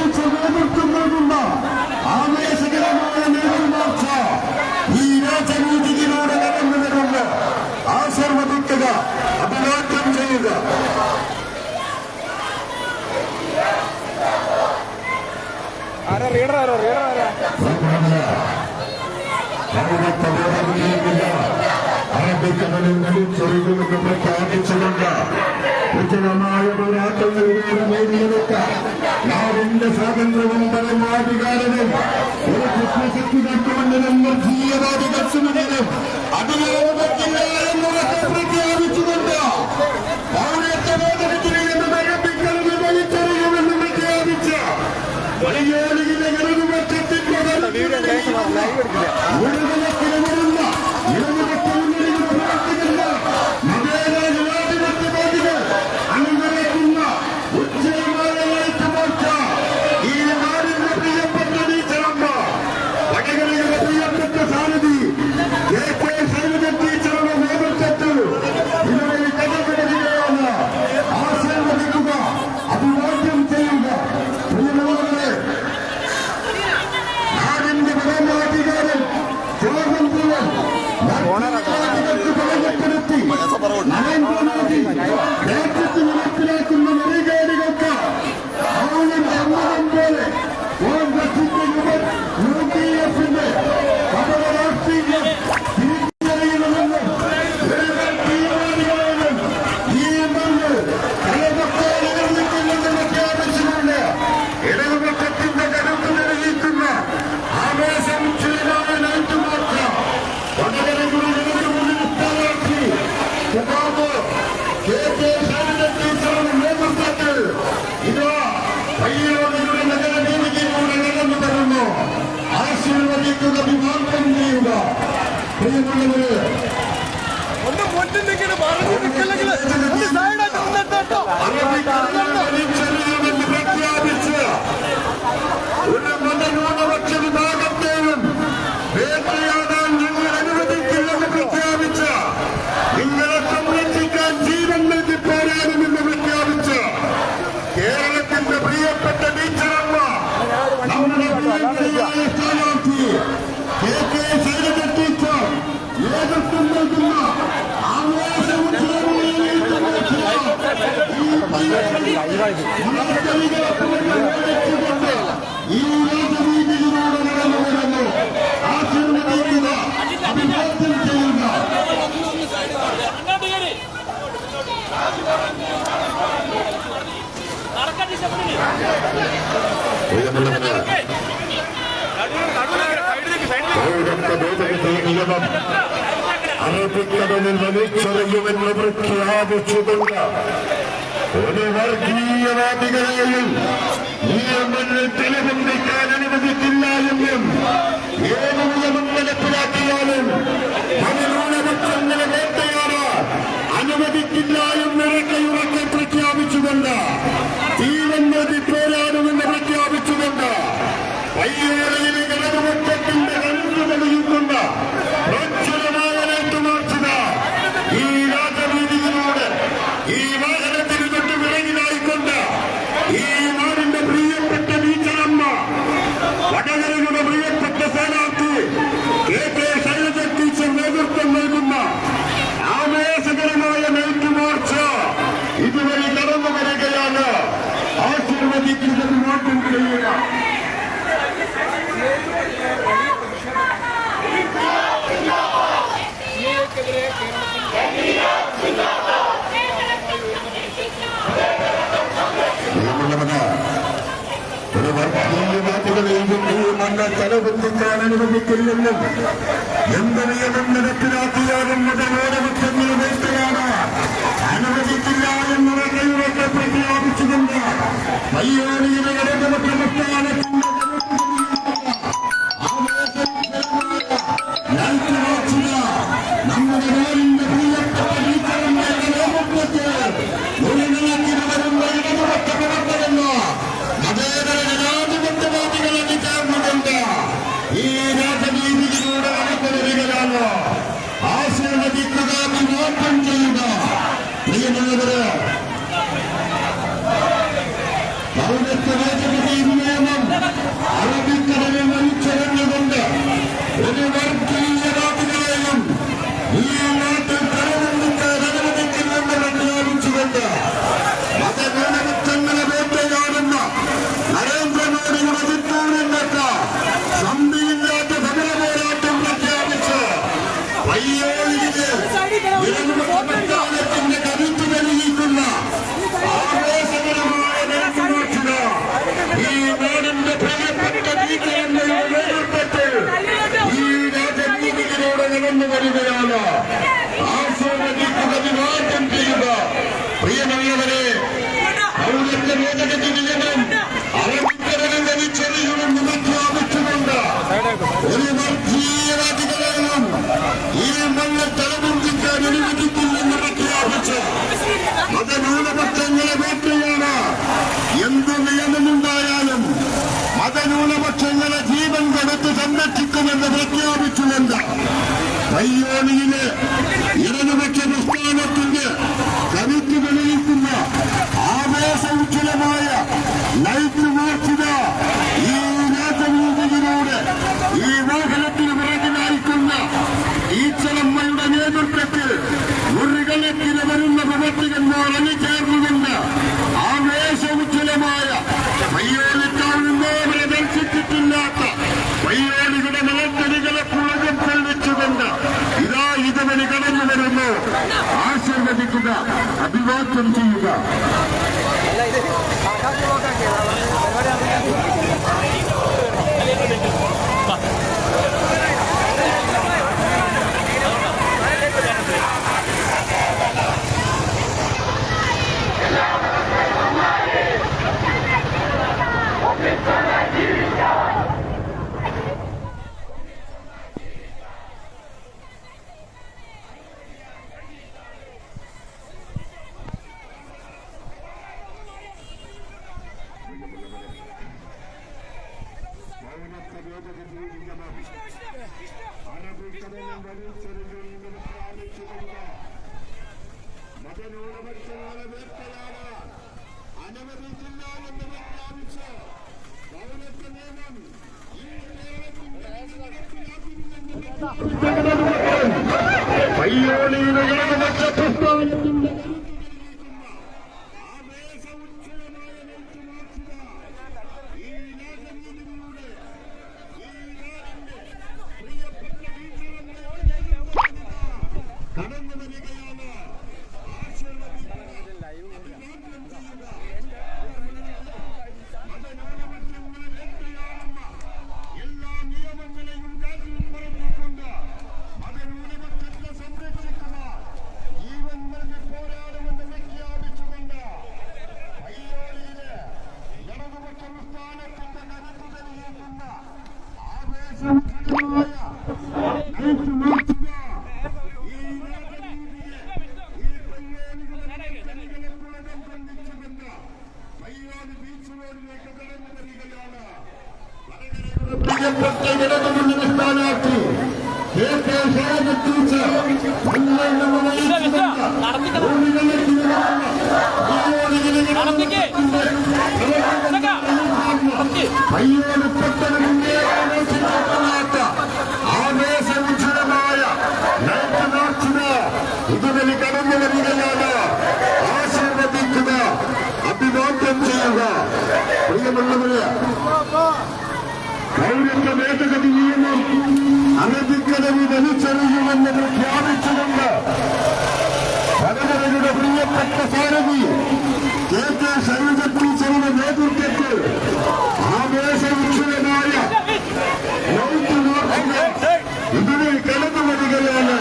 പ്രവർത്തിച്ച് നേതൃത്വം നൽകുന്ന ആവേശകരമായ നേതൃമാർച്ച ഈ രാജനീതിയിലൂടെ നടന്നു വരുന്ന ആശീർവദിക്കുക അഭിവാദ്യം ചെയ്യുക ആരാ ലീഡർ ആരോ? ലീഡർ ആരാ അറബിക്കടലിൽ ചെറുകുമെന്ന് പ്രഖ്യാപിച്ചുകൊണ്ട് ഉജ്ജലമായ പോരാട്ടങ്ങളിലൂടെ നേടിയെടുത്ത നാടിന്റെ സ്വാതന്ത്ര്യവും പരമാധികാരവും ഒരു കൃഷ്ണശക്തി നട്ടുകൊണ്ടിനും വർഗീയവാദി കർഷകനും അതിനെ പ്രഖ്യാപിച്ചുകൊണ്ട് ఇది அரபிக்கடலில் வெளிச்சதையும் என்பதற்கு ஆபத்துக்கொண்டார் ഒരു വർഗീയവാദികളെയും നിയമങ്ങൾ തെളിവിക്കാൻ അനുവദിക്കില്ല എന്നും ഏത് നിയമം നടപ്പിലാക്കിയാലും പതിനൂലപക്ഷങ്ങളെ വേട്ടയാണ് അനുവദിക്കില്ല എന്നിറക്കയുറക്കെ പ്രഖ്യാപിച്ചുകൊണ്ട് തീവന്നതി പോരാടുമെന്ന് പ്രഖ്യാപിച്ചുകൊണ്ട് പയ്യോരയിൽ വെയിലും നല്ല തലപൊത്തിക്കാൻ അനുവദിക്കില്ലെന്നും എന്ത് നിയമം നടപ്പിലാക്കിയാലും മതബോധവത്വം നിറവേറ്റലാണ് അനുവദിക്കില്ല എന്ന് പ്രഖ്യാപിച്ചുകൊണ്ട് വയ്യാനിയ മതന്യൂനപക്ഷങ്ങളെ ജീവൻ കൊടുത്ത് സംരക്ഷിക്കുമെന്ന് പ്രഖ്യാപിച്ചുകൊണ്ട് പയ്യോണിയിലെ ഇടതുപക്ഷ പ്രസ്ഥാനത്തിന്റെ കരുത്ത് തെളിയിക്കുന്ന ആവേശ നൈറ്റ് മാർച്ചിത ഈ രാജനീതിയിലൂടെ ഈ വാഹനത്തിന് പിറകിലായിക്കുന്ന ഈച്ചലമ്മയുടെ നേതൃത്വത്തിൽ മുറികണക്കിന് വരുന്ന പ്രവർത്തകന്മാർ അണിചേർന്നുകൊണ്ട് ആവേശോജ്വലമായ പയ്യോളിക്കാവുന്നേ വരെ ദർശിച്ചിട്ടില്ലാത്ത പയ്യോളിയുടെ മലത്തടികളെ പുളകം കൊള്ളിച്ചുകൊണ്ട് ഇതാ ഇതുവരെ കടന്നു വരുന്നു ആശീർവദിക്കുക അഭിവാദ്യം ചെയ്യുക മതന്യൂനപക്ഷങ്ങളെ നിയമം അനധികൃതവി വലിച്ചെറിയുമെന്ന് പ്രഖ്യാപിച്ചുകൊണ്ട് വടകരയുടെ പ്രിയപ്പെട്ട സാരഥി കെ കെ ശൈലജ ടീച്ചറുടെ നേതൃത്വത്തിൽ ആവേശവിക്ഷുരമായ ഇതിനെ കടന്നു വരികയാണ്.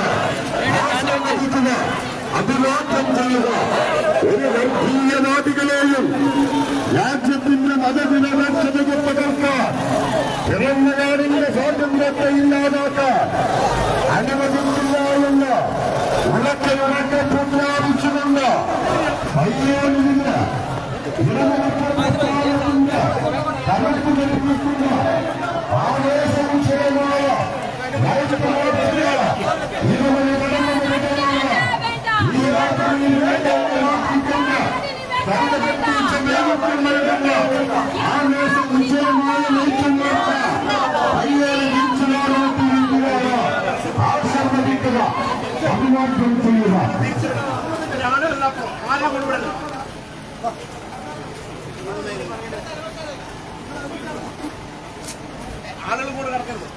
അഭിവാദ്യം ചെയ്യുക. ഒരു വർഗീയ നാടുകളെയും രാജ്യത്തിന്റെ മതനിരപേക്ഷതയെ തകർക്കാൻ പിറന്ന നാടിന്റെ സ്വാതന്ത്ര്യത്തെ ഇല്ലാതാക്കാൻ അനുവദിക്കില്ല എന്ന് ഉറക്കെ ഉറക്കെ പ്രഖ്യാപിച്ചുകൊണ്ട് ഇടതുപക്ഷത്തിന്റെ കരുത്ത് ലഭിക്കുന്ന ആവേശവിഷയമായ ഇതുവരെ കടന്നു ഈ രാത്രിയിൽ നേതൃത്വം നൽകുന്ന ആവേശം വിജയമായ നയിക്കുന്ന പയ്യോളി വീഴ്ചയാണെത്തിയിരിക്കുകയാണ് ആശീർവദിക്കുക അഭിവാദ്യം ചെയ്യുക ആളുകൾ കൂടെ കിടക്കരുത്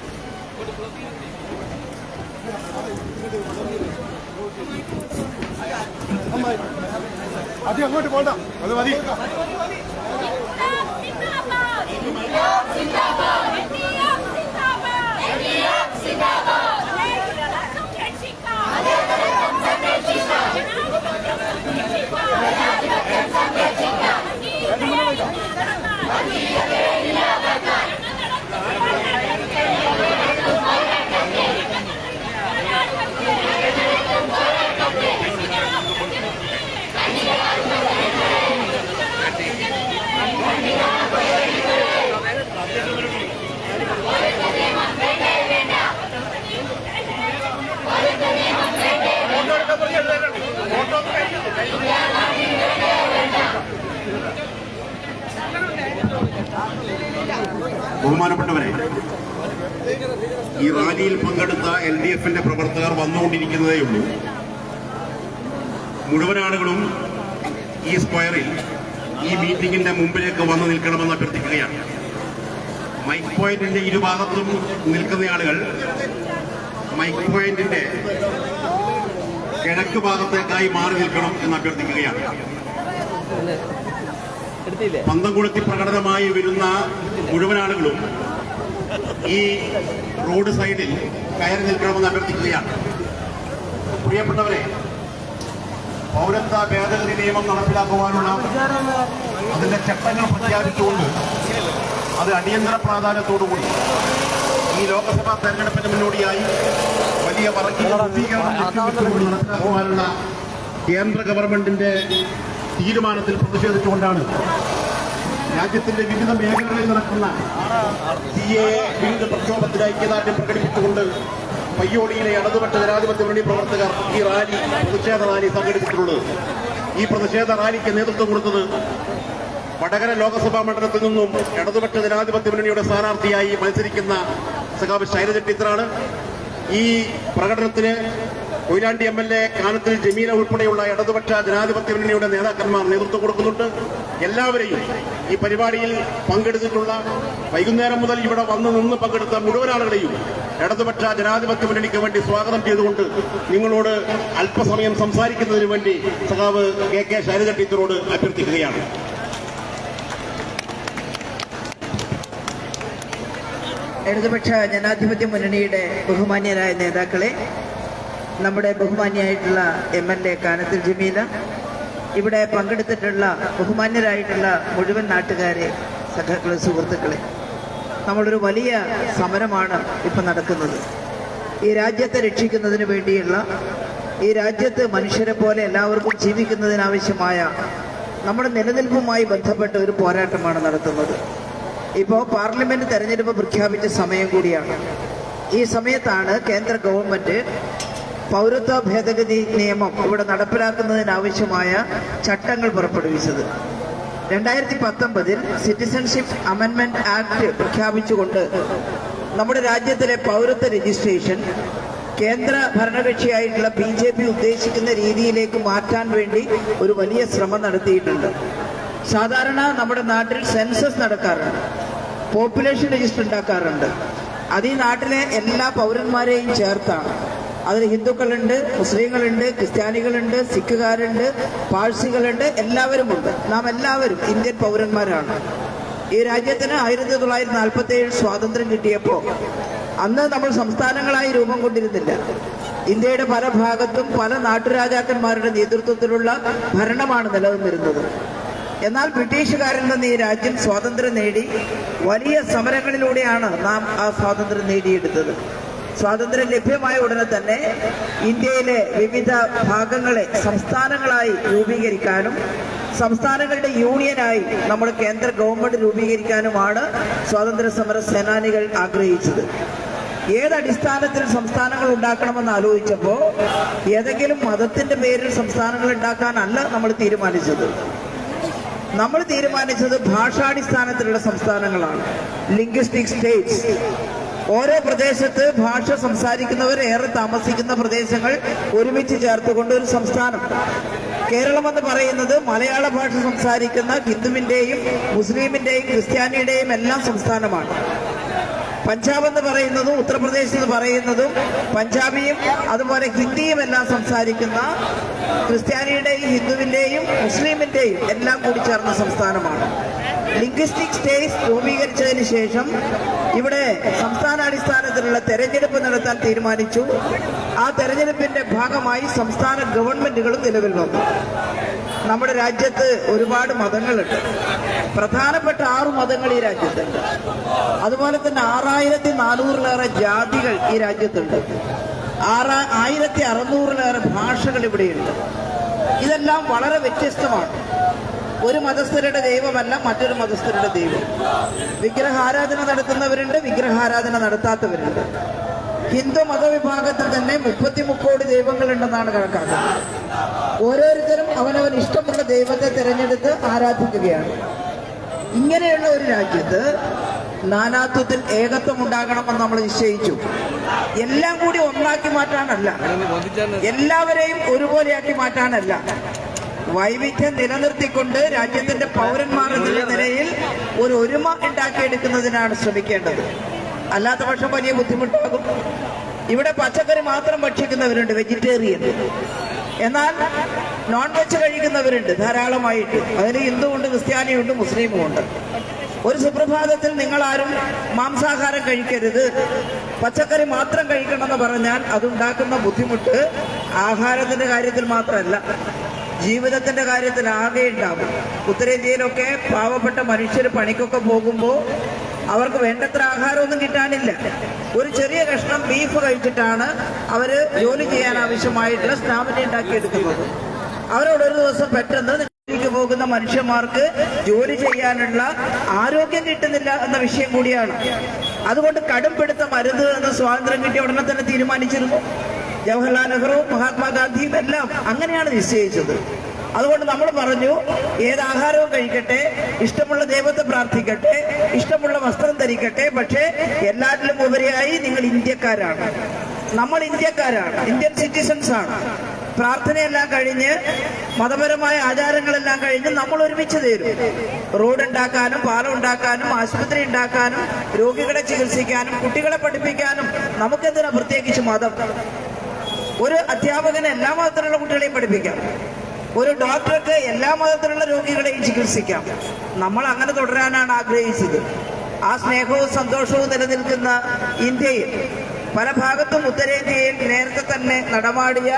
അതി അങ്ങോട്ട് പോണ്ട. അത് മതി. ബഹുമാനപ്പെട്ടവരെ ഈ റാലിയിൽ പങ്കെടുത്ത എൽ ഡി എഫിന്റെ പ്രവർത്തകർ വന്നുകൊണ്ടിരിക്കുന്നതേ ഉള്ളൂ. മുഴുവൻ ആളുകളും ഈ സ്ക്വയറിൽ ഈ മീറ്റിംഗിന്റെ മുമ്പിലേക്ക് വന്ന് നിൽക്കണമെന്ന് അഭ്യർത്ഥിക്കുകയാണ്. മൈക്ക് പോയിന്റിന്റെ ഇരുഭാഗത്തും നിൽക്കുന്ന ആളുകൾ മൈക്ക് പോയിന്റിന്റെ കിഴക്ക് ഭാഗത്തേക്കായി മാറി നിൽക്കണം എന്ന് അഭ്യർത്ഥിക്കുകയാണ്. പന്തംകുളത്തി പ്രകടനമായി വരുന്ന മുഴുവൻ ആളുകളും ഈ റോഡ് സൈഡിൽ കയറി നിൽക്കണമെന്ന് അഭ്യർത്ഥിക്കുകയാണ്. പ്രിയപ്പെട്ടവരെ പൗരത്വ ഭേദഗതി നിയമം നടപ്പിലാക്കുവാനുള്ള അതിന്റെ ചട്ടങ്ങൾ പ്രഖ്യാപിച്ചുകൊണ്ട് അത് അടിയന്തര പ്രാധാന്യത്തോടുകൂടി ഈ ലോക്സഭാ തെരഞ്ഞെടുപ്പിന് മുന്നോടിയായി വലിയ വർഗീയ നടപ്പിലാക്കുവാനുള്ള കേന്ദ്ര ഗവൺമെന്റിന്റെ തീരുമാനത്തിൽ പ്രതിഷേധിച്ചുകൊണ്ടാണ് രാജ്യത്തിന്റെ വിവിധ മേഖലകളിൽ നടക്കുന്ന സി എ വിവിധ പ്രക്ഷോഭത്തിന് ഐക്യദാർഢ്യം പ്രകടിപ്പിച്ചുകൊണ്ട് പയ്യോളിയിലെ ഇടതുപക്ഷ ജനാധിപത്യ മുന്നണി പ്രവർത്തകർ ഈ റാലി പ്രതിഷേധ റാലി സംഘടിപ്പിച്ചിട്ടുള്ളത്. ഈ പ്രതിഷേധ റാലിക്ക് നേതൃത്വം കൊടുത്തത് വടകര ലോക്സഭാ മണ്ഡലത്തിൽ നിന്നും ഇടതുപക്ഷ ജനാധിപത്യ മുന്നണിയുടെ സ്ഥാനാർത്ഥിയായി മത്സരിക്കുന്ന സഖാബ് ശൈലജ ടീച്ചറാണ് ഈ പ്രകടനത്തിന് Koyilandy M L A Kanathil Jameela ഉൾപ്പെടെയുള്ള ഇടതുപക്ഷ ജനാധിപത്യ മുന്നണിയുടെ നേതാക്കന്മാർ നേതൃത്വം കൊടുക്കുന്നുണ്ട്. എല്ലാവരെയും ഈ പരിപാടിയിൽ പങ്കെടുത്തിട്ടുള്ള വൈകുന്നേരം മുതൽ ഇവിടെ വന്ന് നിന്ന് പങ്കെടുത്ത മുഴുവൻ ആളുകളെയും ഇടതുപക്ഷ ജനാധിപത്യ മുന്നണിക്ക് വേണ്ടി സ്വാഗതം ചെയ്തുകൊണ്ട് നിങ്ങളോട് അല്പസമയം സംസാരിക്കുന്നതിന് വേണ്ടി സഖാവ് കെ കെ ശൈലജ ടീച്ചറോട് അഭ്യർത്ഥിക്കുകയാണ്. ഇടതുപക്ഷ ജനാധിപത്യ മുന്നണിയുടെ ബഹുമാന്യരായ നേതാക്കളെ നമ്മുടെ ബഹുമാന്യായിട്ടുള്ള M L A Kanathil Jameela. ഇവിടെ പങ്കെടുത്തിട്ടുള്ള ബഹുമാന്യരായിട്ടുള്ള മുഴുവൻ നാട്ടുകാരെ സഖാക്കളെ സുഹൃത്തുക്കളെ നമ്മളൊരു വലിയ സമരമാണ് ഇപ്പം നടക്കുന്നത്. ഈ രാജ്യത്തെ രക്ഷിക്കുന്നതിന് വേണ്ടിയുള്ള ഈ രാജ്യത്ത് മനുഷ്യരെ പോലെ എല്ലാവർക്കും ജീവിക്കുന്നതിനാവശ്യമായ നമ്മുടെ നിലനിൽപ്പുമായി ബന്ധപ്പെട്ട ഒരു പോരാട്ടമാണ് നടത്തുന്നത്. ഇപ്പോൾ പാർലമെന്റ് തെരഞ്ഞെടുപ്പ് പ്രഖ്യാപിച്ച സമയം കൂടിയാണ്. ഈ സമയത്താണ് കേന്ദ്ര ഗവൺമെന്റ് പൗരത്വ ഭേദഗതി നിയമം ഇവിടെ നടപ്പിലാക്കുന്നതിനാവശ്യമായ ചട്ടങ്ങൾ പുറപ്പെടുവിച്ചത്. രണ്ടായിരത്തി പത്തൊമ്പതിൽ സിറ്റിസൺഷിപ്പ് അമെൻമെന്റ് ആക്ട് പ്രഖ്യാപിച്ചുകൊണ്ട് നമ്മുടെ രാജ്യത്തിലെ പൗരത്വ രജിസ്ട്രേഷൻ കേന്ദ്ര ഭരണകക്ഷിയായിട്ടുള്ള ബി ജെ പി ഉദ്ദേശിക്കുന്ന രീതിയിലേക്ക് മാറ്റാൻ വേണ്ടി ഒരു വലിയ ശ്രമം നടത്തിയിട്ടുണ്ട്. സാധാരണ നമ്മുടെ നാട്ടിൽ സെൻസസ് നടക്കാറുണ്ട്. പോപ്പുലേഷൻ രജിസ്റ്റർ ഉണ്ടാക്കാറുണ്ട്. അത് ഈ നാട്ടിലെ എല്ലാ പൗരന്മാരെയും ചേർത്താണ്. അതിൽ ഹിന്ദുക്കളുണ്ട് മുസ്ലിങ്ങളുണ്ട് ക്രിസ്ത്യാനികളുണ്ട് സിഖുകാരുണ്ട് പാഴ്സികളുണ്ട് എല്ലാവരുമുണ്ട്. നാം എല്ലാവരും ഇന്ത്യൻ പൗരന്മാരാണ്. ഈ രാജ്യത്തിന് ആയിരത്തി തൊള്ളായിരത്തി നാൽപ്പത്തി ഏഴ് സ്വാതന്ത്ര്യം കിട്ടിയപ്പോൾ അന്ന് നമ്മൾ സംസ്ഥാനങ്ങളായി രൂപം കൊണ്ടിരുന്നില്ല. ഇന്ത്യയുടെ പല ഭാഗത്തും പല നാട്ടുരാജാക്കന്മാരുടെ നേതൃത്വത്തിലുള്ള ഭരണമാണ് നിലനിന്നിരുന്നത്. എന്നാൽ ബ്രിട്ടീഷുകാരിൽ നിന്ന് ഈ രാജ്യം സ്വാതന്ത്ര്യം നേടി വലിയ സമരങ്ങളിലൂടെയാണ് നാം ആ സ്വാതന്ത്ര്യം നേടിയെടുത്തത്. സ്വാതന്ത്ര്യം ലഭ്യമായ ഉടനെ തന്നെ ഇന്ത്യയിലെ വിവിധ ഭാഗങ്ങളെ സംസ്ഥാനങ്ങളായി രൂപീകരിക്കാനും സംസ്ഥാനങ്ങളുടെ യൂണിയനായി നമ്മുടെ കേന്ദ്ര ഗവൺമെന്റ് രൂപീകരിക്കാനുമാണ് സ്വാതന്ത്ര്യ സമര സേനാനികൾ ആഗ്രഹിച്ചത്. ഏതടിസ്ഥാനത്തിൽ സംസ്ഥാനങ്ങൾ ഉണ്ടാക്കണമെന്ന് ആലോചിച്ചപ്പോൾ ഏതെങ്കിലും മതത്തിന്റെ പേരിൽ സംസ്ഥാനങ്ങൾ ഉണ്ടാക്കാനല്ല നമ്മൾ തീരുമാനിച്ചത്. നമ്മൾ തീരുമാനിച്ചത് ഭാഷാടിസ്ഥാനത്തിലുള്ള സംസ്ഥാനങ്ങളാണ്. ലിംഗ്വിസ്റ്റിക് സ്റ്റേറ്റ്സ് ഓരോ പ്രദേശത്ത് ഭാഷ സംസാരിക്കുന്നവർ ഏറെ താമസിക്കുന്ന പ്രദേശങ്ങൾ ഒരുമിച്ച് ചേർത്തുകൊണ്ട് ഒരു സംസ്ഥാനം. കേരളം എന്ന് പറയുന്നത് മലയാള ഭാഷ സംസാരിക്കുന്ന ഹിന്ദുവിന്റെയും മുസ്ലിമിന്റെയും ക്രിസ്ത്യാനിയുടെയും എല്ലാം സംസ്ഥാനമാണ്. പഞ്ചാബ് എന്ന് പറയുന്നതും ഉത്തർപ്രദേശ് എന്ന് പറയുന്നതും പഞ്ചാബിയും അതുപോലെ ഹിന്ദിയും എല്ലാം സംസാരിക്കുന്ന ക്രിസ്ത്യാനിയുടെയും ഹിന്ദുവിന്റെയും മുസ്ലിമിന്റെയും എല്ലാം കൂടി ചേർന്ന സംസ്ഥാനമാണ്. ലിംഗ്വിസ്റ്റിക് സ്റ്റേസ് രൂപീകരിച്ചതിന് ശേഷം ഇവിടെ സംസ്ഥാനാടിസ്ഥാനത്തിലുള്ള തെരഞ്ഞെടുപ്പ് നടത്താൻ തീരുമാനിച്ചു. ആ തെരഞ്ഞെടുപ്പിന്റെ ഭാഗമായി സംസ്ഥാന ഗവൺമെന്റുകളും നിലവിൽ വന്നു. നമ്മുടെ രാജ്യത്ത് ഒരുപാട് മതങ്ങളുണ്ട്. പ്രധാനപ്പെട്ട ആറ് മതങ്ങൾ ഈ രാജ്യത്തുണ്ട്. അതുപോലെ തന്നെ ആറായിരത്തി നാനൂറിലേറെ ജാതികൾ ഈ രാജ്യത്തുണ്ട്. ആയിരത്തി അറുന്നൂറിലേറെ ഭാഷകൾ ഇവിടെയുണ്ട്. ഇതെല്ലാം വളരെ വ്യത്യസ്തമാണ്. ഒരു മതസ്ഥരുടെ ദൈവമല്ല മറ്റൊരു മതസ്ഥരുടെ ദൈവം. വിഗ്രഹാരാധന നടത്തുന്നവരുണ്ട് വിഗ്രഹാരാധന നടത്താത്തവരുണ്ട്. ഹിന്ദു മതവിഭാഗത്തിൽ തന്നെ മുപ്പത്തി മുക്കോടി ദൈവങ്ങളുണ്ടെന്നാണ് കണക്കാക്കുന്നത്. ഓരോരുത്തരും അവനവൻ ഇഷ്ടമുള്ള ദൈവത്തെ തിരഞ്ഞെടുത്ത് ആരാധിക്കുകയാണ്. ഇങ്ങനെയുള്ള ഒരു രാജ്യത്ത് നാനാത്വത്തിൽ ഏകത്വം ഉണ്ടാകണമെന്ന് നമ്മൾ നിശ്ചയിച്ചു. എല്ലാം കൂടി ഒന്നാക്കി മാറ്റാനല്ല. എല്ലാവരെയും ഒരുപോലെയാക്കി മാറ്റാനല്ല. വൈവിധ്യം നിലനിർത്തിക്കൊണ്ട് രാജ്യത്തിന്റെ പൗരന്മാർ എന്നുള്ള നിലയിൽ ഒരു ഒരുമ ഉണ്ടാക്കിയെടുക്കുന്നതിനാണ് ശ്രമിക്കേണ്ടത്. അല്ലാത്ത പക്ഷം വലിയ ബുദ്ധിമുട്ടാകും. ഇവിടെ പച്ചക്കറി മാത്രം ഭക്ഷിക്കുന്നവരുണ്ട് വെജിറ്റേറിയൻ. എന്നാൽ നോൺ വെജ് കഴിക്കുന്നവരുണ്ട് ധാരാളമായിട്ട്. അതിൽ ഹിന്ദുവുണ്ട് ക്രിസ്ത്യാനിയുണ്ട് മുസ്ലിമും ഉണ്ട് ഒരു സുപ്രഭാതത്തിൽ നിങ്ങൾ ആരും മാംസാഹാരം കഴിക്കരുത്. പച്ചക്കറി മാത്രം കഴിക്കണമെന്ന് പറഞ്ഞാൽ അതുണ്ടാക്കുന്ന ബുദ്ധിമുട്ട് ആഹാരത്തിന്റെ കാര്യത്തിൽ മാത്രമല്ല. ജീവിതത്തിന്റെ കാര്യത്തിൽ ആകെ ഉണ്ടാവും. ഉത്തരേന്ത്യയിലൊക്കെ പാവപ്പെട്ട മനുഷ്യർ പണിക്കൊക്കെ പോകുമ്പോൾ അവർക്ക് വേണ്ടത്ര ആഹാരമൊന്നും കിട്ടാനില്ല. ഒരു ചെറിയ കഷ്ണം ബീഫ് കഴിച്ചിട്ടാണ് അവർ ജോലി ചെയ്യാൻ ആവശ്യമായിട്ടുള്ള സ്റ്റാമിന ഉണ്ടാക്കിയെടുക്കുന്നത്. അവരോട് ഒരു ദിവസം പെട്ടെന്ന് പോകുന്ന മനുഷ്യന്മാർക്ക് ജോലി ചെയ്യാനുള്ള ആരോഗ്യം കിട്ടുന്നില്ല എന്ന വിഷയം കൂടിയാണ്. അതുകൊണ്ട് കടുംപിടുത്ത മരുന്ന് എന്ന സ്വാതന്ത്ര്യം കിട്ടിയ ഉടനെ തന്നെ തീരുമാനിച്ചിരുന്നു. ജവഹർലാൽ നെഹ്റു മഹാത്മാഗാന്ധി എല്ലാം അങ്ങനെയാണ് നിശ്ചയിച്ചത്. അതുകൊണ്ട് നമ്മൾ പറഞ്ഞു ഏത് ആഹാരവും കഴിക്കട്ടെ ഇഷ്ടമുള്ള ദൈവത്തെ പ്രാർത്ഥിക്കട്ടെ ഇഷ്ടമുള്ള വസ്ത്രം ധരിക്കട്ടെ പക്ഷേ എല്ലാറ്റിലും ഉപരിയായി നിങ്ങൾ ഇന്ത്യക്കാരാണ്. നമ്മൾ ഇന്ത്യക്കാരാണ് ഇന്ത്യൻ സിറ്റിസൺസ് ആണ്. പ്രാർത്ഥനയെല്ലാം കഴിഞ്ഞ് മതപരമായ ആചാരങ്ങളെല്ലാം കഴിഞ്ഞ് നമ്മൾ ഒരുമിച്ച് തരും റോഡ് ഉണ്ടാക്കാനും പാലം ഉണ്ടാക്കാനും ആശുപത്രി ഉണ്ടാക്കാനും രോഗികളെ ചികിത്സിക്കാനും കുട്ടികളെ പഠിപ്പിക്കാനും നമുക്കെന്തിനാ പ്രത്യേകിച്ച് മതം? ഒരു അധ്യാപകന് എല്ലാ മതത്തിലുള്ള കുട്ടികളെയും പഠിപ്പിക്കാം. ഒരു ഡോക്ടർക്ക് എല്ലാ മതത്തിലുള്ള രോഗികളെയും ചികിത്സിക്കാം. നമ്മൾ അങ്ങനെ തുടരാനാണ് ആഗ്രഹിച്ചത്. ആ സ്നേഹവും സന്തോഷവും നിലനിൽക്കുന്ന ഇന്ത്യയിൽ പല ഭാഗത്തും ഉത്തരേന്ത്യയിൽ നേരത്തെ തന്നെ നടമാടിയ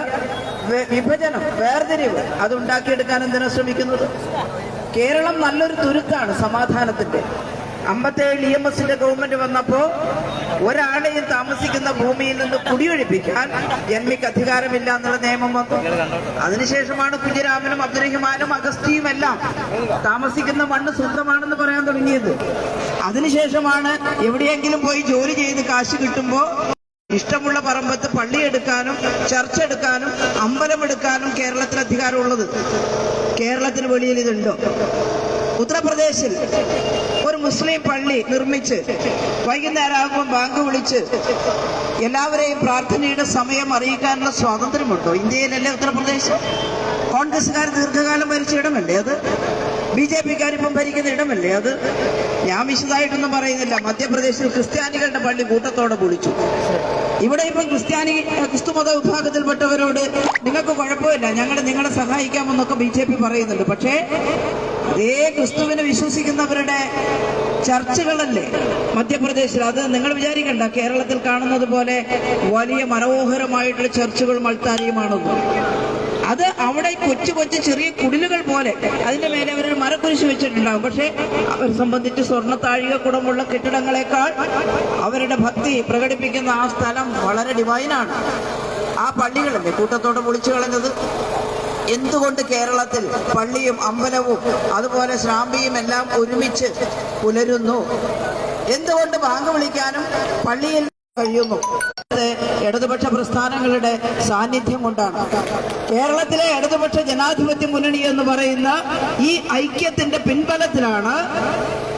വിഭജനം വേർതിരിവ് അതുണ്ടാക്കിയെടുക്കാൻ എന്തിനാ ശ്രമിക്കുന്നത്? കേരളം നല്ലൊരു തുരുത്താണ് സമാധാനത്തിന്റെ. അമ്പത്തേഴ് ഇ എം എസിന്റെ ഗവൺമെന്റ് വന്നപ്പോ ഒരാളെയും താമസിക്കുന്ന ഭൂമിയിൽ നിന്ന് കുടിയൊഴിപ്പിക്കാൻ ജന്മിക്ക് അധികാരമില്ല എന്നുള്ള നിയമം വന്നു. അതിനുശേഷമാണ് കുഞ്ഞിരാമനും അബ്ദുറഹിമാനും അഗസ്റ്റിയും എല്ലാം താമസിക്കുന്ന മണ്ണ് സ്വന്തമാണെന്ന് പറയാൻ തുടങ്ങിയത്. അതിനുശേഷമാണ് എവിടെയെങ്കിലും പോയി ജോലി ചെയ്ത് കാശ് കിട്ടുമ്പോ ഇഷ്ടമുള്ള പറമ്പത്ത് പള്ളി എടുക്കാനും ചർച്ച എടുക്കാനും അമ്പലം എടുക്കാനും കേരളത്തിൽ അധികാരമുള്ളത്. കേരളത്തിന് വെളിയിൽ ഇതുണ്ടോ? ഉത്തർപ്രദേശിൽ ഒരു മുസ്ലിം പള്ളി നിർമ്മിച്ച് വൈകുന്നേരം ആകുമ്പോൾ ബാങ്ക് വിളിച്ച് എല്ലാവരെയും പ്രാർത്ഥനയുടെ സമയം അറിയിക്കാനുള്ള സ്വാതന്ത്ര്യമുണ്ടോ? ഇന്ത്യയിലല്ലേ ഉത്തർപ്രദേശ്? കോൺഗ്രസ്സുകാർ ദീർഘകാലം ഭരിച്ച ഇടമല്ലേ അത്? ബി ജെ പിക്കാരിപ്പം ഭരിക്കുന്ന ഇടമല്ലേ അത്? ഞാൻ വിശദമായിട്ടൊന്നും പറയുന്നില്ല. മധ്യപ്രദേശിൽ ക്രിസ്ത്യാനികളുടെ പള്ളി കൂട്ടത്തോടെ പൊളിച്ചു. ഇവിടെ ഇപ്പം ക്രിസ്ത്യാനി ക്രിസ്തുമത വിഭാഗത്തിൽപ്പെട്ടവരോട് നിങ്ങൾക്ക് കുഴപ്പമില്ല. ഞങ്ങൾ നിങ്ങളെ സഹായിക്കാമെന്നൊക്കെ ബി ജെ പി പറയുന്നുണ്ട്. പക്ഷേ അതേ ക്രിസ്തുവിനെ വിശ്വസിക്കുന്നവരുടെ ചർച്ചകളല്ലേ? മധ്യപ്രദേശിൽ. അത് നിങ്ങൾ വിചാരിക്കണ്ട. കേരളത്തിൽ കാണുന്നത് പോലെ വലിയ മനോഹരമായിട്ടുള്ള ചർച്ചുകളും അൾത്താരിയുമാണെന്നും അത് അവിടെ കൊച്ചു കൊച്ചു ചെറിയ കുടിലുകൾ പോലെ. അതിന്റെ മേലെ അവരൊരു മരക്കുരിശ് വെച്ചിട്ടുണ്ടാകും. പക്ഷെ അവരെ സംബന്ധിച്ച് സ്വർണ താഴിക കുടമുള്ള കെട്ടിടങ്ങളെക്കാൾ അവരുടെ ഭക്തി പ്രകടിപ്പിക്കുന്ന ആ സ്ഥലം വളരെ ഡിവൈനാണ് ആ പള്ളികളല്ലേ? കൂട്ടത്തോടെ പൊളിച്ചു കളഞ്ഞത്. എന്തുകൊണ്ട് കേരളത്തിൽ പള്ളിയും അമ്പലവും അതുപോലെ ശ്രാമ്പിയും എല്ലാം ഒരുമിച്ച് പുലരുന്നു? എന്തുകൊണ്ട് ബാങ്ക് വിളിക്കാനും പള്ളിയിൽ കഴിയുന്നു. ഇടതുപക്ഷ പ്രസ്ഥാനങ്ങളുടെ സാന്നിധ്യം കൊണ്ടാണ്. കേരളത്തിലെ ഇടതുപക്ഷ ജനാധിപത്യ മുന്നണി എന്ന് പറയുന്ന ഈ ഐക്യത്തിന്റെ പിൻബലത്തിലാണ്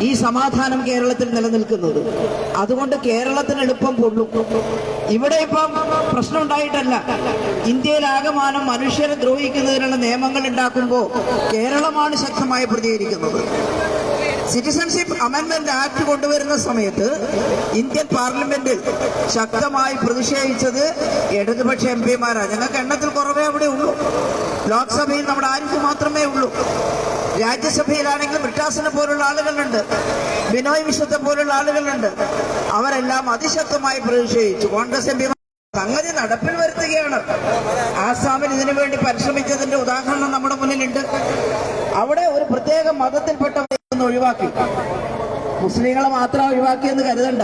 ഈ സമാധാനം കേരളത്തിൽ നിലനിൽക്കുന്നത്. അതുകൊണ്ട് കേരളത്തിന് എളുപ്പം പൊള്ളും ഇവിടെ ഇപ്പം പ്രശ്നം ഉണ്ടായിട്ടല്ല. ഇന്ത്യയിലാകമാനം മനുഷ്യരെ ദ്രോഹിക്കുന്നതിനുള്ള നിയമങ്ങൾ ഉണ്ടാക്കുമ്പോൾ കേരളമാണ് ശക്തമായി പ്രതികരിക്കുന്നത്. സിറ്റിസൺഷിപ്പ് അമെന്റ്മെന്റ് ആക്ട് കൊണ്ടുവരുന്ന സമയത്ത് ഇന്ത്യൻ പാർലമെന്റിൽ ശക്തമായി പ്രതിഷേധിച്ചത് ഇടതുപക്ഷ എം പിമാരാണ്. ഞങ്ങൾക്ക് എണ്ണത്തിൽ കുറവേ അവിടെ ഉള്ളൂ. ലോക്സഭയിൽ നമ്മുടെ ആരിഫ് മാത്രമേ ഉള്ളൂ. രാജ്യസഭയിലാണെങ്കിലും ബ്രിട്ടാസിനെ പോലുള്ള ആളുകളുണ്ട്. ബിനോയ് വിശ്വത്തെ പോലുള്ള ആളുകളുണ്ട്. അവരെല്ലാം അതിശക്തമായി പ്രതിഷേധിച്ചു. കോൺഗ്രസ് എം പിമാർ സംഗതി നടപ്പിൽ വരുത്തുകയാണ്. ആസാമിൽ ഇതിനു വേണ്ടി പരിശ്രമിച്ചതിന്റെ ഉദാഹരണം നമ്മുടെ മുന്നിലുണ്ട്. അവിടെ ഒരു പ്രത്യേക മതത്തിൽപ്പെട്ടവരെ ഒന്ന് ഒഴിവാക്കി. മുസ്ലിങ്ങളെ മാത്രം ഒഴിവാക്കി എന്ന് കരുതണ്ട.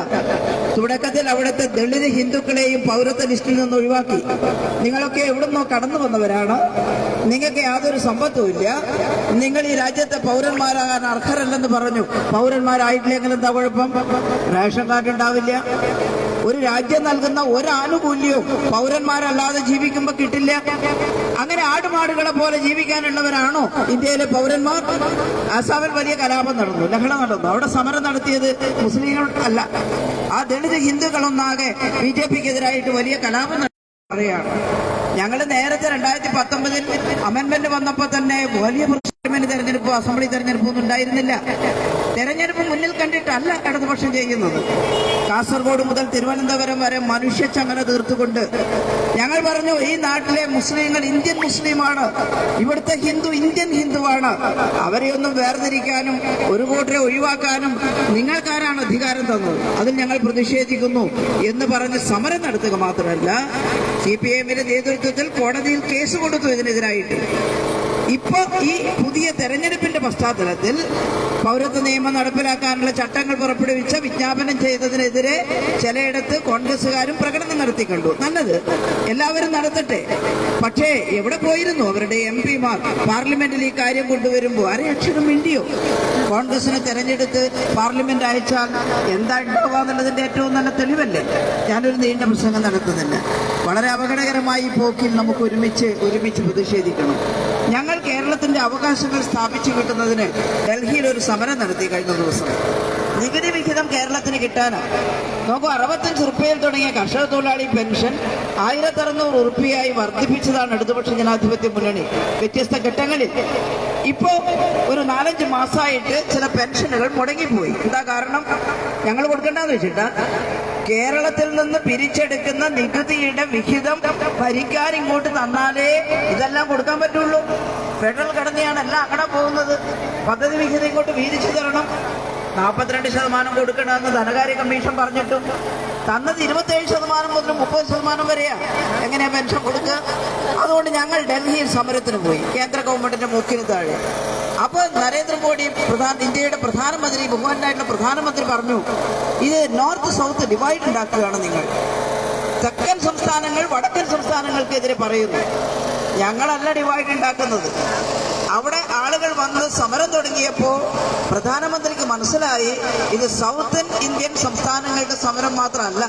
തുടക്കത്തിൽ അവിടുത്തെ ദളിത് ഹിന്ദുക്കളെയും പൗരത്വ ലിസ്റ്റിൽ നിന്ന് ഒഴിവാക്കി. നിങ്ങളൊക്കെ എവിടുന്നോ കടന്നു വന്നവരാണ്. നിങ്ങൾക്ക് യാതൊരു സമ്പത്തും ഇല്ല. നിങ്ങൾ ഈ രാജ്യത്തെ പൗരന്മാരാകാൻ അർഹരല്ലെന്ന് പറഞ്ഞു. പൗരന്മാരായിട്ടില്ലെങ്കിൽ എന്താ കുഴപ്പം? റേഷൻ കാർഡ് ഉണ്ടാവില്ല. ഒരു രാജ്യം നൽകുന്ന ഒരാനുകൂല്യവും പൗരന്മാരല്ലാതെ ജീവിക്കുമ്പോൾ കിട്ടില്ല. അങ്ങനെ ആടുമാടുകളെ പോലെ ജീവിക്കാനുള്ളവരാണോ ഇന്ത്യയിലെ പൗരന്മാർ? ആസാമിൽ വലിയ കലാപം നടന്നു ലഹള നടന്നു. അവിടെ സമരം നടത്തിയത് മുസ്ലിങ്ങൾ അല്ല ആ ദളിത് ഹിന്ദുക്കളൊന്നാകെ ബി ജെ പിക്കെതിരായിട്ട് വലിയ കലാപം നടത്തുകയാണ് ഞങ്ങൾ നേരത്തെ രണ്ടായിരത്തി പത്തൊമ്പതിൽ അമെന്മെന്റ് വന്നപ്പോൾ തന്നെ വലിയ പാർലമെന്റ് തെരഞ്ഞെടുപ്പോ അസംബ്ലി തെരഞ്ഞെടുപ്പോ ഒന്നും ഉണ്ടായിരുന്നില്ല. തെരഞ്ഞെടുപ്പ് മുന്നിൽ കണ്ടിട്ടല്ല ഇടതുപക്ഷം ചെയ്യുന്നത് കാസർഗോഡ് മുതൽ തിരുവനന്തപുരം വരെ മനുഷ്യച്ചങ്ങല തീർത്തുകൊണ്ട് ഞങ്ങൾ പറഞ്ഞു ഈ നാട്ടിലെ മുസ്ലിങ്ങൾ ഇന്ത്യൻ മുസ്ലിമാണ്. ഇവിടുത്തെ ഹിന്ദു ഇന്ത്യൻ ഹിന്ദുവാണ്. അവരെയൊന്നും വേർതിരിക്കാനും ഒരു കൂട്ടരെ ഒഴിവാക്കാനും നിങ്ങൾക്കാരാണ് അധികാരം തന്നത്. അതിൽ ഞങ്ങൾ പ്രതിഷേധിക്കുന്നു എന്ന് പറഞ്ഞ് സമരം നടത്തുക മാത്രമല്ല സി പി എമ്മിന്റെ നേതൃത്വത്തിൽ കോടതിയിൽ കേസ് കൊടുത്തു ഇതിനെതിരായിട്ട്. ഇപ്പൊ ഈ പുതിയ തെരഞ്ഞെടുപ്പിന്റെ പശ്ചാത്തലത്തിൽ പൗരത്വ നിയമം നടപ്പിലാക്കാനുള്ള ചട്ടങ്ങൾ പുറപ്പെടുവിച്ച വിജ്ഞാപനം ചെയ്തതിനെതിരെ ചിലയിടത്ത് കോൺഗ്രസ്സുകാരും പ്രകടനം നടത്തി കണ്ടു. നല്ലത്. എല്ലാവരും നടത്തട്ടെ. പക്ഷേ എവിടെ പോയിരുന്നു അവരുടെ എം പിമാർ? പാർലമെന്റിൽ ഈ കാര്യം കൊണ്ടുവരുമ്പോൾ അരക്ഷരം മിണ്ടിയോ? കോൺഗ്രസിനെ തെരഞ്ഞെടുത്ത് പാർലമെന്റ് അയച്ചാൽ എന്താ ഉണ്ടാവുക എന്നുള്ളതിന്റെ ഏറ്റവും നല്ല തെളിവല്ലേ? ഞാനൊരു നീണ്ട പ്രസംഗം നടത്തുന്നില്ല. വളരെ അപകടകരമായി പോക്കിൽ നമുക്ക് ഒരുമിച്ച് ഒരുമിച്ച് പ്രതിഷേധിക്കണം. ഞങ്ങൾ കേരളത്തിന്റെ അവകാശങ്ങൾ സ്ഥാപിച്ചു കിട്ടുന്നതിന് ഡൽഹിയിൽ ഒരു സമരം നടത്തി കഴിഞ്ഞ ദിവസം. നികുതി വിഹിതം കേരളത്തിന് കിട്ടാനാണ് നോക്കൂ അറുപത്തഞ്ച് ഉറുപ്പ്യയിൽ തുടങ്ങിയ കർഷക തൊഴിലാളി പെൻഷൻ ആയിരത്തി അറുന്നൂറ് വർദ്ധിപ്പിച്ചതാണ് ഇടതുപക്ഷ ജനാധിപത്യ മുന്നണി. വ്യത്യസ്ത ഘട്ടങ്ങളിൽ. ഇപ്പോ ഒരു നാലഞ്ച് മാസമായിട്ട് ചില പെൻഷനുകൾ മുടങ്ങിപ്പോയി. എന്താ കാരണം? ഞങ്ങൾ കൊടുക്കേണ്ടെന്ന് വെച്ചിട്ടാ. കേരളത്തിൽ നിന്ന് പിരിച്ചെടുക്കുന്ന നികുതിയുടെ വിഹിതം ഭരിക്കാൻ ഇങ്ങോട്ട് തന്നാലേ ഇതെല്ലാം കൊടുക്കാൻ പറ്റുള്ളൂ. ഫെഡറൽ ഘടനയാണ് എല്ലാം അങ്ങനെ പോകുന്നത്. പദ്ധതി വിഹിതം ഇങ്ങോട്ട് വീതിച്ചു തരണം. നാൽപ്പത്തിരണ്ട് ശതമാനം കൊടുക്കണമെന്ന് ധനകാര്യ കമ്മീഷൻ പറഞ്ഞിട്ടും തന്നത് ഇരുപത്തേഴ് ശതമാനം മുതൽ മുപ്പത് ശതമാനം വരെയാണ് എങ്ങനെയാ പെൻഷൻ കൊടുക്കുക? അതുകൊണ്ട് ഞങ്ങൾ ഡൽഹിയിൽ സമരത്തിന് പോയി. കേന്ദ്ര ഗവൺമെന്റിന്റെ മൂക്കിന് താഴെ. അപ്പോൾ നരേന്ദ്രമോദി പ്രധാന ഇന്ത്യയുടെ പ്രധാനമന്ത്രി ബഹുമാനായിട്ടുള്ള പ്രധാനമന്ത്രി പറഞ്ഞു ഇത് നോർത്ത് സൗത്ത് ഡിവൈഡ് ഉണ്ടാക്കുകയാണ് നിങ്ങൾ. തെക്കൻ സംസ്ഥാനങ്ങൾ വടക്കൻ സംസ്ഥാനങ്ങൾക്കെതിരെ പറയുന്നു. ഞങ്ങളല്ല ഡിവൈഡ് ഉണ്ടാക്കുന്നത്. അവിടെ ആളുകൾ വന്ന് സമരം തുടങ്ങിയപ്പോൾ പ്രധാനമന്ത്രിക്ക് മനസ്സിലായി ഇത് സൗത്തൻ ഇന്ത്യൻ സംസ്ഥാനങ്ങളുടെ സമരം മാത്രമല്ല.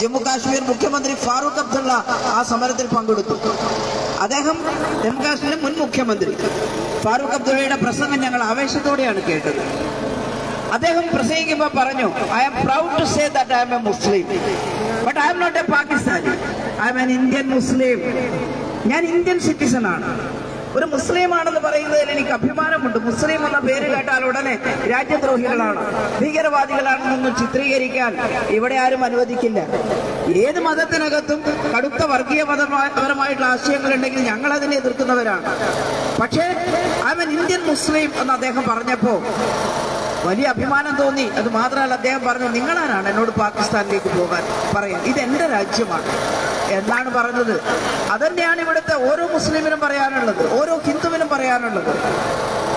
ജമ്മു കാശ്മീർ മുഖ്യമന്ത്രി ഫാറൂഖ് അബ്ദുള്ള ആ സമരത്തിൽ പങ്കെടുത്തു. അദ്ദേഹം ജമ്മു കാശ്മീരിലെ മുൻ മുഖ്യമന്ത്രി. ഫാറൂഖ് അബ്ദുള്ളയുടെ പ്രസംഗം ഞങ്ങൾ ആവേശത്തോടെയാണ് കേട്ടത്. അദ്ദേഹം പ്രസംഗിക്കുമ്പോൾ പറഞ്ഞു I'm proud to say that I'm a Muslim but I'm not a Pakistani I'm an Indian Muslim ഞാൻ ഇന്ത്യൻ സിറ്റിസൺ ആണ്. ഒരു മുസ്ലിം ആണെന്ന് പറയുന്നതിൽ എനിക്ക് അഭിമാനമുണ്ട്. മുസ്ലിം എന്ന പേര് കേട്ടാൽ ഉടനെ രാജ്യദ്രോഹികളാണ് ഭീകരവാദികളാണെന്നൊന്നും ചിത്രീകരിക്കാൻ ഇവിടെ ആരും അനുവദിക്കില്ല. ഏത് മതത്തിനകത്തും കടുത്ത വർഗീയ മതപരമായിട്ടുള്ള ആശയങ്ങൾ ഉണ്ടെങ്കിൽ ഞങ്ങൾ അതിനെ എതിർക്കുന്നവരാണ്. പക്ഷേ ഐ മീൻ ഇന്ത്യൻ മുസ്ലിം എന്ന് അദ്ദേഹം പറഞ്ഞപ്പോ വലിയ അഭിമാനം തോന്നി. അത് മാത്രമല്ല അദ്ദേഹം പറഞ്ഞു നിങ്ങളാരാണ് എന്നോട് പാകിസ്ഥാനിലേക്ക് പോകാൻ പറയാൻ ഇത് എന്റെ രാജ്യമാണ്. എന്നാണ് പറഞ്ഞത്. അതന്നെയാണ് ഇവിടുത്തെ ഓരോ മുസ്ലിമിനും പറയാനുള്ളത് ഓരോ ഹിന്ദുവിനും പറയാനുള്ളത്.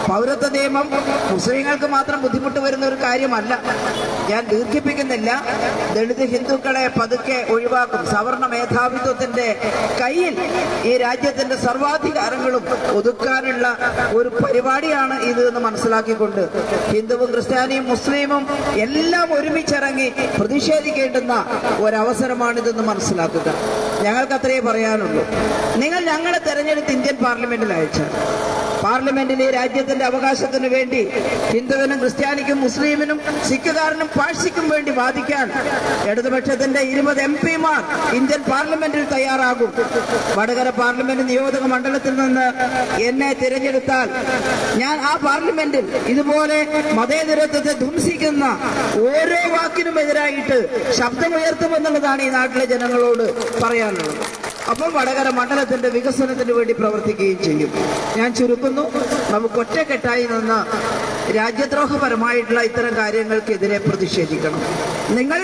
പൗരത്വ നിയമം മുസ്ലിങ്ങൾക്ക് മാത്രം ബുദ്ധിമുട്ട് വരുന്ന ഒരു കാര്യമല്ല. ഞാൻ ദീർഘിപ്പിക്കുന്നില്ല. ദളിത് ഹിന്ദുക്കളെ പതുക്കെ ഒഴിവാക്കും. സവർണ മേധാവിത്വത്തിന്റെ കയ്യിൽ ഈ രാജ്യത്തിന്റെ സർവാധികാരങ്ങളും ഒതുക്കാനുള്ള ഒരു പരിപാടിയാണ് ഇത് എന്ന് മനസ്സിലാക്കിക്കൊണ്ട് ഹിന്ദുവും ക്രിസ്ത്യാനിയും മുസ്ലിമും എല്ലാം ഒരുമിച്ചിറങ്ങി പ്രതിഷേധിക്കേണ്ടുന്ന ഒരവസരമാണിതെന്ന് മനസ്സിലാക്കുക. ഞങ്ങൾക്ക് അത്രയേ പറയാനുള്ളൂ. നിങ്ങൾ ഞങ്ങളെ തെരഞ്ഞെടുത്ത് ഇന്ത്യൻ പാർലമെന്റിൽ അയച്ചാൽ പാർലമെന്റിൽ ഈ രാജ്യത്തിന്റെ അവകാശത്തിന് വേണ്ടി ഹിന്ദുവിനും ക്രിസ്ത്യാനിക്കും മുസ്ലിമിനും സിഖുകാരനും പാഴ്സിക്കും വേണ്ടി വാദിക്കാൻ ഇടതുപക്ഷത്തിന്റെ ഇരുപത് എം പിമാർ ഇന്ത്യൻ പാർലമെന്റിൽ തയ്യാറാകും. വടകര പാർലമെന്റ് നിയോജക മണ്ഡലത്തിൽ നിന്ന് എന്നെ തിരഞ്ഞെടുത്താൽ ഞാൻ ആ പാർലമെന്റിൽ ഇതുപോലെ മതേതരത്വത്തെ ധ്വംസിക്കുന്ന ഓരോ വാക്കിനും എതിരായിട്ട് ശബ്ദമുയർത്തുമെന്നുള്ളതാണ് ഈ നാട്ടിലെ ജനങ്ങളോട് പറയാനുള്ളത്. അപ്പം വടകര മണ്ഡലത്തിന്റെ വികസനത്തിന് വേണ്ടി പ്രവർത്തിക്കുകയും ചെയ്യും. ഞാൻ ചുരുക്കുന്നു. നമുക്ക് ഒറ്റക്കെട്ടായി നിന്ന് രാജ്യദ്രോഹപരമായിട്ടുള്ള ഇത്തരം കാര്യങ്ങൾക്കെതിരെ പ്രതിഷേധിക്കണം. നിങ്ങൾ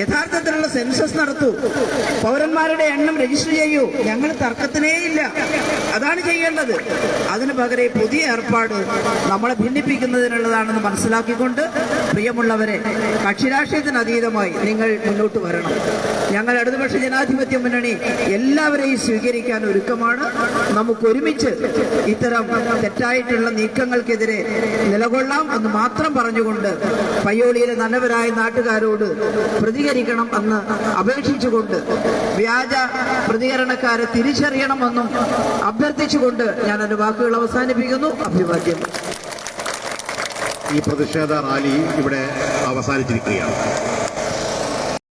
യഥാർത്ഥത്തിലുള്ള സെൻസസ് നടത്തൂ. പൗരന്മാരുടെ എണ്ണം രജിസ്റ്റർ ചെയ്യൂ. ഞങ്ങൾ തർക്കത്തിനേ ഇല്ല. അതാണ് ചെയ്യേണ്ടത്. അതിനു പകരം പുതിയ ഏർപ്പാട് നമ്മളെ ഭിന്നിപ്പിക്കുന്നതിനുള്ളതാണെന്ന് മനസ്സിലാക്കിക്കൊണ്ട് പ്രിയമുള്ളവരെ കക്ഷിരാഷ്ട്രീയത്തിന് അതീതമായി നിങ്ങൾ മുന്നോട്ട് വരണം. ഞങ്ങൾ ഇടതുപക്ഷ ജനാധിപത്യ മുന്നണി എല്ലാവരെയും സ്വീകരിക്കാൻ ഒരുക്കമാണ്. നമുക്കൊരുമിച്ച് ഇത്തരം തെറ്റായിട്ടുള്ള നീക്കങ്ങൾക്കെതിരെ നിലകൊള്ളാം എന്ന് മാത്രം പറഞ്ഞുകൊണ്ട് പയ്യോളിയിലെ നല്ലവരായ നാട്ടുകാരോട് പ്രതികരിക്കണം എന്ന് അപേക്ഷിച്ചുകൊണ്ട് വ്യാജ പ്രതികരണക്കാരെ തിരിച്ചറിയണമെന്നും അഭ്യർത്ഥിച്ചുകൊണ്ട് ഞാൻ എന്റെ വാക്കുകൾ അവസാനിപ്പിക്കുന്നു. അഭിവാദ്യം. ഈ പ്രതിഷേധ റാലി ഇവിടെ അവസാനിച്ചിരിക്കുകയാണ്.